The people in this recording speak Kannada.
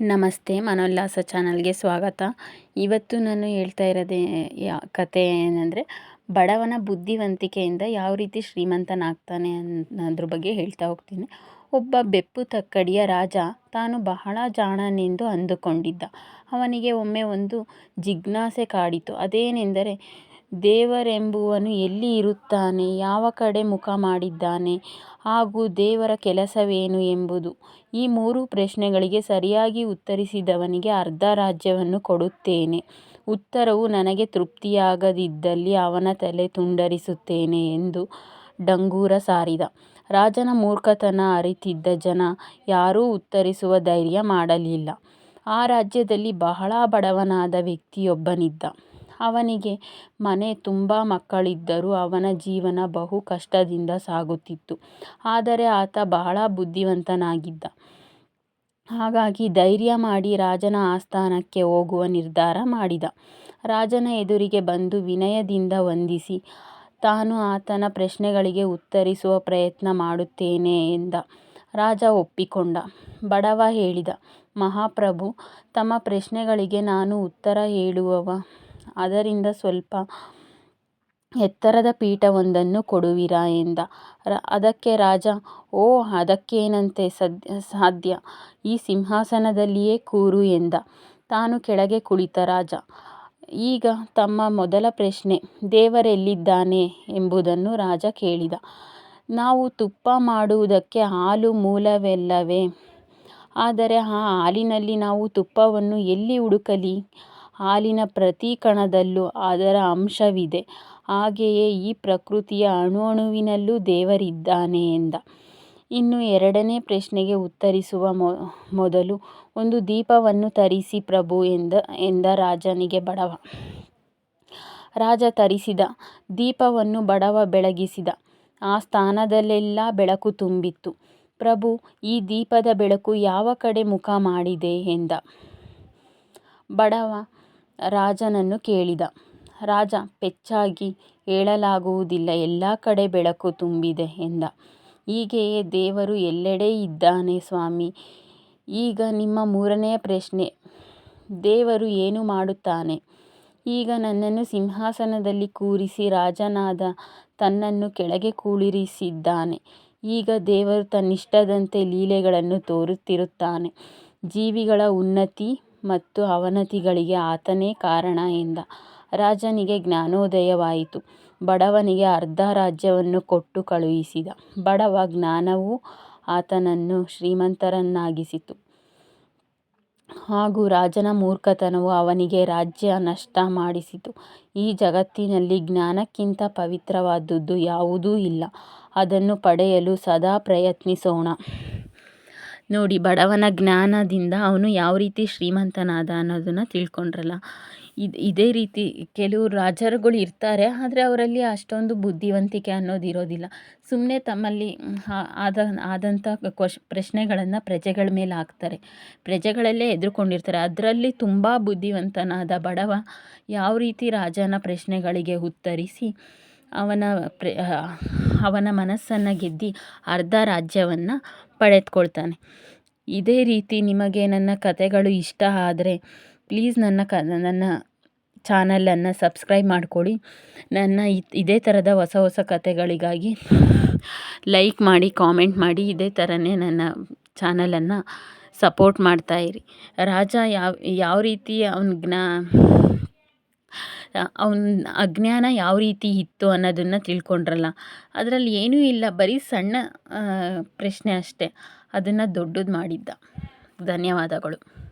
ನಮಸ್ತೆ ಮನೋಲ್ಲಾಸ ಚಾನಲ್ಗೆ ಸ್ವಾಗತ. ಇವತ್ತು ನಾನು ಹೇಳ್ತಾ ಇರೋದೇ, ಯಾ, ಕತೆ ಏನಂದರೆ, ಬಡವನ ಬುದ್ಧಿವಂತಿಕೆಯಿಂದ ಯಾವ ರೀತಿ ಶ್ರೀಮಂತನಾಗ್ತಾನೆ ಅನ್ನೋದ್ರ ಬಗ್ಗೆ ಹೇಳ್ತಾ ಹೋಗ್ತೀನಿ. ಒಬ್ಬ ಬೆಪ್ಪು ತಕ್ಕಡಿಯ ರಾಜ ತಾನು ಬಹಳ ಜಾಣನೆಂದು ಅಂದುಕೊಂಡಿದ್ದ. ಅವನಿಗೆ ಒಮ್ಮೆ ಒಂದು ಜಿಜ್ಞಾಸೆ ಕಾಡಿತು. ಅದೇನೆಂದರೆ ದೇವರೆಂಬುವನು ಎಲ್ಲಿ ಇರುತ್ತಾನೆ? ಯಾವ ಕಡೆ ಮುಖ ಮಾಡಿದ್ದಾನೆ? ಹಾಗೂ ದೇವರ ಕೆಲಸವೇನು ಎಂಬುದು? ಈ ಮೂರು ಪ್ರಶ್ನೆಗಳಿಗೆ ಸರಿಯಾಗಿ ಉತ್ತರಿಸಿದವನಿಗೆ ಅರ್ಧ ರಾಜ್ಯವನ್ನು ಕೊಡುತ್ತೇನೆ. ಉತ್ತರವು, ನನಗೆ ತೃಪ್ತಿಯಾಗದಿದ್ದಲ್ಲಿ ಅವನ ತಲೆ ತುಂಡರಿಸುತ್ತೇನೆ ಎಂದು ಡಂಗೂರ ಸಾರಿದ. ರಾಜನ ಮೂರ್ಖತನ ಅರಿತಿದ್ದ ಜನ ಯಾರೂ ಉತ್ತರಿಸುವ ಧೈರ್ಯ ಮಾಡಲಿಲ್ಲ. ಆ ರಾಜ್ಯದಲ್ಲಿ ಬಹಳ ಬಡವನಾದ ವ್ಯಕ್ತಿಯೊಬ್ಬನಿದ್ದ. ಅವನಿಗೆ ಮನೆ ತುಂಬ ಮಕ್ಕಳಿದ್ದರೂ ಅವನ ಜೀವನ ಬಹು ಕಷ್ಟದಿಂದ ಸಾಗುತ್ತಿತ್ತು. ಆದರೆ ಆತ ಬಹಳ ಬುದ್ಧಿವಂತನಾಗಿದ್ದ. ಹಾಗಾಗಿ ಧೈರ್ಯ ಮಾಡಿ ರಾಜನ ಆಸ್ಥಾನಕ್ಕೆ ಹೋಗುವ ನಿರ್ಧಾರ ಮಾಡಿದ. ರಾಜನ ಎದುರಿಗೆ ಬಂದು ವಿನಯದಿಂದ ವಂದಿಸಿ, ತಾನು ಆತನ ಪ್ರಶ್ನೆಗಳಿಗೆ ಉತ್ತರಿಸುವ ಪ್ರಯತ್ನ ಮಾಡುತ್ತೇನೆ ಎಂದ. ರಾಜ ಒಪ್ಪಿಕೊಂಡ. ಬಡವ ಹೇಳಿದ, ಮಹಾಪ್ರಭು, ತಮ್ಮ ಪ್ರಶ್ನೆಗಳಿಗೆ ನಾನು ಉತ್ತರ ಹೇಳುವವ ಅದರಿಂದ ಸ್ವಲ್ಪ ಎತ್ತರದ ಪೀಠವೊಂದನ್ನು ಕೊಡುವಿರಾ ಎಂದ. ಅದಕ್ಕೆ ರಾಜ, ಓ, ಅದಕ್ಕೇನಂತೆ ಸದ್ಯ ಸಾಧ್ಯ? ಈ ಸಿಂಹಾಸನದಲ್ಲಿಯೇ ಕೂರು ಎಂದ. ತಾನು ಕೆಳಗೆ ಕುಳಿತ ರಾಜ, ಈಗ ತಮ್ಮ ಮೊದಲ ಪ್ರಶ್ನೆ, ದೇವರೆಲ್ಲಿದ್ದಾನೆ ಎಂಬುದನ್ನು ರಾಜ ಕೇಳಿದ. ನಾವು ತುಪ್ಪ ಮಾಡುವುದಕ್ಕೆ ಹಾಲು ಮೂಲವಲ್ಲವೇ? ಆದರೆ ಆ ಹಾಲಿನಲ್ಲಿ ನಾವು ತುಪ್ಪವನ್ನು ಎಲ್ಲಿ ಹುಡುಕಲಿ? ಹಾಲಿನ ಪ್ರತಿ ಕಣದಲ್ಲೂ ಅದರ ಅಂಶವಿದೆ. ಹಾಗೆಯೇ ಈ ಪ್ರಕೃತಿಯ ಅಣು ಅಣುವಿನಲ್ಲೂ ದೇವರಿದ್ದಾನೆ ಎಂದ. ಇನ್ನು ಎರಡನೇ ಪ್ರಶ್ನೆಗೆ ಉತ್ತರಿಸುವ ಮೊದಲು ಒಂದು ದೀಪವನ್ನು ತರಿಸಿ ಪ್ರಭು ಎಂದ ಎಂದ ರಾಜನಿಗೆ ಬಡವ. ರಾಜ ತರಿಸಿದ ದೀಪವನ್ನು ಬಡವ ಬೆಳಗಿಸಿದ. ಆ ಸ್ಥಾನದಲ್ಲೆಲ್ಲ ಬೆಳಕು ತುಂಬಿತ್ತು. ಪ್ರಭು, ಈ ದೀಪದ ಬೆಳಕು ಯಾವ ಕಡೆ ಮುಖ ಮಾಡಿದೆ ಎಂದ. ಬಡವ ರಾಜನನ್ನು ಕೇಳಿದ. ರಾಜ, ಪೆಚ್ಚಾಗಿ ಹೇಳಲಾಗುವುದಿಲ್ಲ, ಎಲ್ಲ ಕಡೆ ಬೆಳಕು ತುಂಬಿದೆ ಎಂದ. ಹೀಗೆಯೇ ದೇವರು ಎಲ್ಲೆಡೆ ಇದ್ದಾನೆ ಸ್ವಾಮಿ. ಈಗ ನಿಮ್ಮ ಮೂರನೆಯ ಪ್ರಶ್ನೆ. ದೇವರು ಏನು ಮಾಡುತ್ತಾನೆ? ಈಗ ನನ್ನನ್ನು ಸಿಂಹಾಸನದಲ್ಲಿ ಕೂರಿಸಿ ರಾಜನಾದ ತನ್ನನ್ನು ಕೆಳಗೆ ಕೂಳಿರಿಸಿದ್ದಾನೆ. ಈಗ ದೇವರು ತನ್ನಿಷ್ಟದಂತೆ ಲೀಲೆಗಳನ್ನು ತೋರುತ್ತಿರುತ್ತಾನೆ. ಜೀವಿಗಳ ಉನ್ನತಿ ಮತ್ತು ಅವನತಿಗಳಿಗೆ ಆತನೇ ಕಾರಣ ಎಂದ. ರಾಜನಿಗೆ ಜ್ಞಾನೋದಯವಾಯಿತು. ಬಡವನಿಗೆ ಅರ್ಧ ರಾಜ್ಯವನ್ನು ಕೊಟ್ಟು ಕಳುಹಿಸಿದ. ಬಡವ ಜ್ಞಾನವು ಆತನನ್ನು ಶ್ರೀಮಂತರನ್ನಾಗಿಸಿತು. ಹಾಗೂ ರಾಜನ ಮೂರ್ಖತನವು ಅವನಿಗೆ ರಾಜ್ಯ ನಷ್ಟ ಮಾಡಿಸಿತು. ಈ ಜಗತ್ತಿನಲ್ಲಿ ಜ್ಞಾನಕ್ಕಿಂತ ಪವಿತ್ರವಾದದ್ದು ಯಾವುದೂ ಇಲ್ಲ. ಅದನ್ನು ಪಡೆಯಲು ಸದಾ ಪ್ರಯತ್ನಿಸೋಣ. ನೋಡಿ, ಬಡವನ ಜ್ಞಾನದಿಂದ ಅವನು ಯಾವ ರೀತಿ ಶ್ರೀಮಂತನಾದ ಅನ್ನೋದನ್ನು ತಿಳ್ಕೊಂಡ್ರಲ್ಲ. ಇದು, ಇದೇ ರೀತಿ ಕೆಲವು ರಾಜರುಗಳು ಇರ್ತಾರೆ, ಆದರೆ ಅವರಲ್ಲಿ ಅಷ್ಟೊಂದು ಬುದ್ಧಿವಂತಿಕೆ ಅನ್ನೋದು ಇರೋದಿಲ್ಲ. ಸುಮ್ಮನೆ ತಮ್ಮಲ್ಲಿ ಆದ ಆದಂಥ ಕ್ವಶ್, ಪ್ರಶ್ನೆಗಳನ್ನು ಪ್ರಜೆಗಳ ಮೇಲೆ ಹಾಕ್ತಾರೆ. ಪ್ರಜೆಗಳಲ್ಲೇ ಎದುರುಕೊಂಡಿರ್ತಾರೆ. ಅದರಲ್ಲಿ ತುಂಬ ಬುದ್ಧಿವಂತನಾದ ಬಡವ ಯಾವ ರೀತಿ ರಾಜನ ಪ್ರಶ್ನೆಗಳಿಗೆ ಉತ್ತರಿಸಿ ಅವನ ಪ್ರ ಅವನ ಮನಸ್ಸನ್ನು ಗೆದ್ದು ಅರ್ಧ ರಾಜ್ಯವನ್ನು ಪಡೆದುಕೊಳ್ತಾನೆ. ಇದೇ ರೀತಿ ನಿಮಗೆ ನನ್ನ ಕಥೆಗಳು ಇಷ್ಟ ಆದರೆ ಪ್ಲೀಸ್ ನನ್ನ ಕ, ನನ್ನ ಚಾನಲನ್ನು ಸಬ್ಸ್ಕ್ರೈಬ್ ಮಾಡಿಕೊಡಿ. ನನ್ನ ಇದೇ ಥರದ ಹೊಸ ಹೊಸ ಕಥೆಗಳಿಗಾಗಿ ಲೈಕ್ ಮಾಡಿ ಕಾಮೆಂಟ್ ಮಾಡಿ, ಇದೇ ಥರನೇ ನನ್ನ ಚಾನಲನ್ನು ಸಪೋರ್ಟ್ ಮಾಡ್ತಾಯಿರಿ ರಾಜ ಯಾವ ಯಾವ ರೀತಿ ಅವ್ನ ಜ್ಞಾ ಅವನ ಅಜ್ಞಾನ ಯಾವ ರೀತಿ ಇತ್ತು ಅನ್ನೋದನ್ನು ತಿಳ್ಕೊಂಡ್ರಲ್ಲ. ಅದರಲ್ಲಿ ಏನೂ ಇಲ್ಲ, ಬರೀ ಸಣ್ಣ ಪ್ರಶ್ನೆ ಅಷ್ಟೇ. ಅದನ್ನು ದೊಡ್ಡದು ಮಾಡಿದ್ದ. ಧನ್ಯವಾದಗಳು.